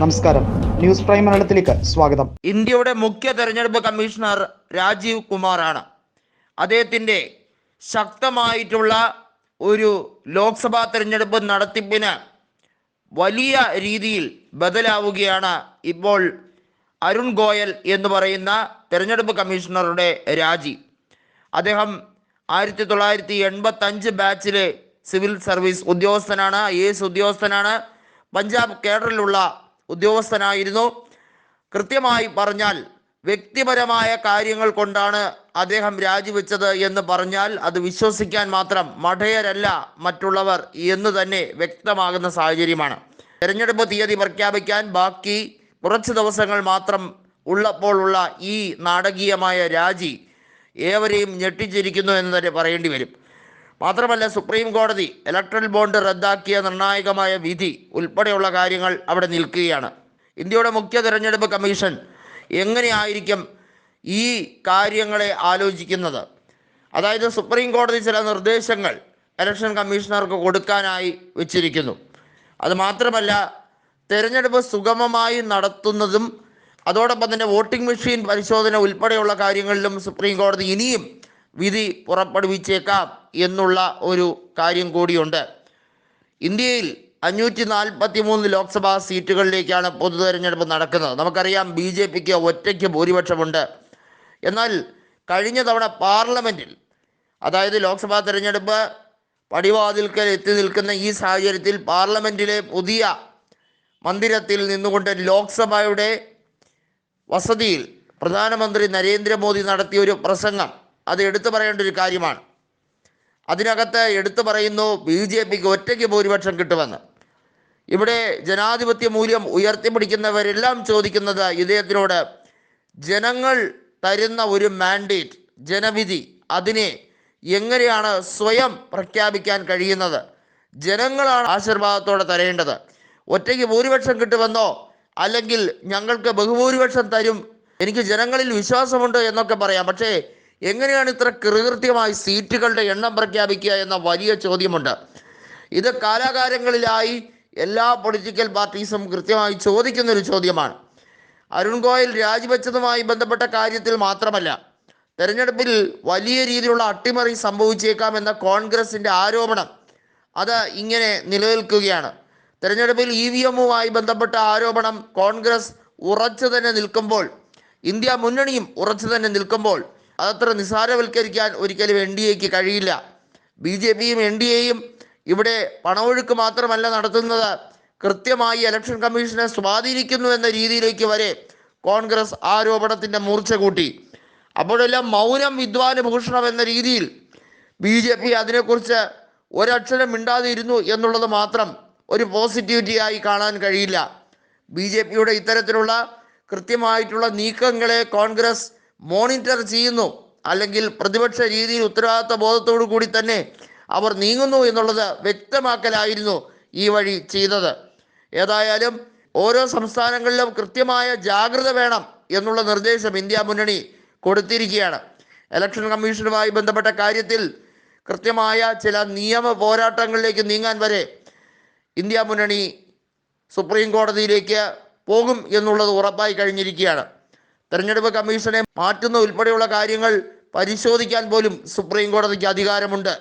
നമസ്കാരം. News prime മലയാളത്തിലേക്ക് സ്വാഗതം. ഇന്ത്യയുടെ മുഖ്യ തെരഞ്ഞെടുപ്പ് കമ്മീഷണർ രാജീവ് കുമാറാണ്. അദ്ദേഹത്തിന്റെ ശക്തമായിട്ടുള്ള ഒരു ലോക്സഭാ തെരഞ്ഞെടുപ്പ് നടത്തിപ്പിന് വലിയ രീതിയിൽ ബദലാവുകയാണ് ഇപ്പോൾ അരുൺ ഗോയൽ എന്ന് പറയുന്ന തെരഞ്ഞെടുപ്പ് കമ്മീഷണറുടെ രാജി. അദ്ദേഹം ആയിരത്തി തൊള്ളായിരത്തി എൺപത്തഞ്ച് ബാച്ചിലെ സിവിൽ സർവീസ് ഉദ്യോഗസ്ഥനാണ് ഐ എസ് ഉദ്യോഗസ്ഥനാണ് പഞ്ചാബ് കേഡറിലുള്ള ഉദ്യോഗസ്ഥനായിരുന്നു. കൃത്യമായി പറഞ്ഞാൽ വ്യക്തിപരമായ കാര്യങ്ങൾ കൊണ്ടാണ് അദ്ദേഹം രാജിവെച്ചത് എന്ന് പറഞ്ഞാൽ അത് വിശ്വസിക്കാൻ മാത്രം മഠയരല്ല മറ്റുള്ളവർ എന്ന് തന്നെ വ്യക്തമാകുന്ന സാഹചര്യമാണ്. തെരഞ്ഞെടുപ്പ് തീയതി പ്രഖ്യാപിക്കാൻ ബാക്കി കുറച്ച് ദിവസങ്ങൾ മാത്രം ഉള്ളപ്പോഴുള്ള ഈ നാടകീയമായ രാജി ഏവരെയും ഞെട്ടിച്ചിരിക്കുന്നു എന്ന് തന്നെ പറയേണ്ടി വരും. മാത്രമല്ല സുപ്രീം കോടതി ഇലക്ട്രൽ ബോണ്ട് റദ്ദാക്കിയ നിർണായകമായ വിധി ഉൾപ്പെടെയുള്ള കാര്യങ്ങൾ അവിടെ നിൽക്കുകയാണ്. ഇന്ത്യയുടെ മുഖ്യ തിരഞ്ഞെടുപ്പ് കമ്മീഷൻ എങ്ങനെയായിരിക്കും ഈ കാര്യങ്ങളെ ആലോചിക്കുന്നത്? അതായത് സുപ്രീം കോടതി ചില നിർദ്ദേശങ്ങൾ ഇലക്ഷൻ കമ്മീഷണർക്ക് കൊടുക്കാനായി വെച്ചിരിക്കുന്നു. അതുമാത്രമല്ല തിരഞ്ഞെടുപ്പ് സുഗമമായി നടത്തുന്നതും അതോടൊപ്പം തന്നെ വോട്ടിംഗ് മെഷീൻ പരിശോധന ഉൾപ്പെടെയുള്ള കാര്യങ്ങളിലും സുപ്രീം കോടതി ഇനിയും വിധി പുറപ്പെടുവിച്ചേക്കാം എന്നുള്ള ഒരു കാര്യം കൂടിയുണ്ട്. ഇന്ത്യയിൽ അഞ്ഞൂറ്റി നാൽപ്പത്തി മൂന്ന് ലോക്സഭാ സീറ്റുകളിലേക്കാണ് പൊതു തെരഞ്ഞെടുപ്പ് നടക്കുന്നത്. നമുക്കറിയാം ബി ജെ പിക്ക് ഒറ്റയ്ക്ക് ഭൂരിപക്ഷമുണ്ട്. എന്നാൽ കഴിഞ്ഞ തവണ പാർലമെന്റിൽ അതായത് ലോക്സഭാ തെരഞ്ഞെടുപ്പ് പടിവാതിൽക്കൽ എത്തി നിൽക്കുന്ന ഈ സാഹചര്യത്തിൽ പാർലമെന്റിലെ പുതിയ മന്ദിരത്തിൽ നിന്നുകൊണ്ട് ലോക്സഭയുടെ വസതിയിൽ പ്രധാനമന്ത്രി നരേന്ദ്രമോദി നടത്തിയ ഒരു പ്രസംഗം അത് എടുത്തു പറയേണ്ട ഒരു കാര്യമാണ്. അതിനകത്ത് എടുത്തു പറയുന്നു ബി ജെ പിക്ക് ഒറ്റയ്ക്ക് ഭൂരിപക്ഷം കിട്ടുമെന്ന്. ഇവിടെ ജനാധിപത്യ മൂല്യം ഉയർത്തിപ്പിടിക്കുന്നവരെല്ലാം ചോദിക്കുന്നത് ഇദ്ദേഹത്തിനോട് ജനങ്ങൾ തരുന്ന ഒരു മാൻഡേറ്റ് ജനവിധി അതിനെ എങ്ങനെയാണ് സ്വയം പ്രഖ്യാപിക്കാൻ കഴിയുന്നത്? ജനങ്ങളാണ് ആശീർവാദത്തോടെ തരേണ്ടത്. ഒറ്റയ്ക്ക് ഭൂരിപക്ഷം കിട്ടുമെന്നോ? അല്ലെങ്കിൽ ഞങ്ങൾക്ക് ബഹുഭൂരിപക്ഷം തരും? എനിക്ക് ജനങ്ങളിൽ വിശ്വാസമുണ്ട് എന്നൊക്കെ പറയാം. പക്ഷേ എങ്ങനെയാണ് ഇത്ര കൃകൃത്യമായി സീറ്റുകളുടെ എണ്ണം പ്രഖ്യാപിക്കുക എന്ന വലിയ ചോദ്യമുണ്ട്. ഇത് കാലാകാലങ്ങളിലായി എല്ലാ പൊളിറ്റിക്കൽ പാർട്ടീസും കൃത്യമായി ചോദിക്കുന്നൊരു ചോദ്യമാണ്. അരുൺ ഗോയൽ രാജിവെച്ചതുമായി ബന്ധപ്പെട്ട കാര്യത്തിൽ മാത്രമല്ല തെരഞ്ഞെടുപ്പിൽ വലിയ രീതിയിലുള്ള അട്ടിമറി സംഭവിച്ചേക്കാം എന്ന കോൺഗ്രസിന്റെ ആരോപണം അത് ഇങ്ങനെ നിലനിൽക്കുകയാണ്. തെരഞ്ഞെടുപ്പിൽ ഇ വി എമ്മുമായി ബന്ധപ്പെട്ട ആരോപണം കോൺഗ്രസ് ഉറച്ചു തന്നെ നിൽക്കുമ്പോൾ ഇന്ത്യ മുന്നണിയും ഉറച്ചു തന്നെ നിൽക്കുമ്പോൾ അതത്ര നിസ്സാരവൽക്കരിക്കാൻ ഒരിക്കലും എൻ ഡി എക്ക് കഴിയില്ല. ബി ജെ പിയും എൻ ഡി എയും ഇവിടെ പണമൊഴുക്ക് മാത്രമല്ല നടത്തുന്നത്. കൃത്യമായി ഇലക്ഷൻ കമ്മീഷനെ സ്വാധീനിക്കുന്നു എന്ന രീതിയിലേക്ക് വരെ കോൺഗ്രസ് ആരോപണത്തിന്റെ മൂർച്ച കൂട്ടി. അപ്പോഴെല്ലാം മൗനം വിദ്വാന് ഭൂഷണം എന്ന രീതിയിൽ ബി ജെ പി അതിനെക്കുറിച്ച് ഒരക്ഷരം മിണ്ടാതെ ഇരുന്നു എന്നുള്ളത് മാത്രം ഒരു പോസിറ്റിവിറ്റിയായി കാണാൻ കഴിയില്ല. ബി ജെ പിയുടെ ഇത്തരത്തിലുള്ള കൃത്യമായിട്ടുള്ള നീക്കങ്ങളെ കോൺഗ്രസ് മോണിറ്റർ ചെയ്യുന്നു അല്ലെങ്കിൽ പ്രതിപക്ഷ രീതിയിൽ ഉത്തരവാദിത്ത ബോധത്തോടു കൂടി തന്നെ അവർ നീങ്ങുന്നു എന്നുള്ളത് വ്യക്തമാക്കലായിരുന്നു ഈ വഴി ചെയ്തത്. ഏതായാലും ഓരോ സംസ്ഥാനങ്ങളിലും കൃത്യമായ ജാഗ്രത വേണം എന്നുള്ള നിർദ്ദേശം ഇന്ത്യ മുന്നണി കൊടുത്തിരിക്കുകയാണ്. ഇലക്ഷൻ കമ്മീഷനുമായി ബന്ധപ്പെട്ട കാര്യത്തിൽ കൃത്യമായ ചില നിയമ പോരാട്ടങ്ങളിലേക്ക് നീങ്ങാൻ വരെ ഇന്ത്യ മുന്നണി സുപ്രീം കോടതിയിലേക്ക് പോകും എന്നുള്ളത് ഉറപ്പായി കഴിഞ്ഞിരിക്കുകയാണ്. തെരഞ്ഞെടുപ്പ് കമ്മീഷനെ മാറ്റുന്ന ഉൾപ്പെടെയുള്ള കാര്യങ്ങൾ പരിശോധിക്കാൻ പോലും സുപ്രീം കോടതിക്ക് അധികാരമുണ്ട്.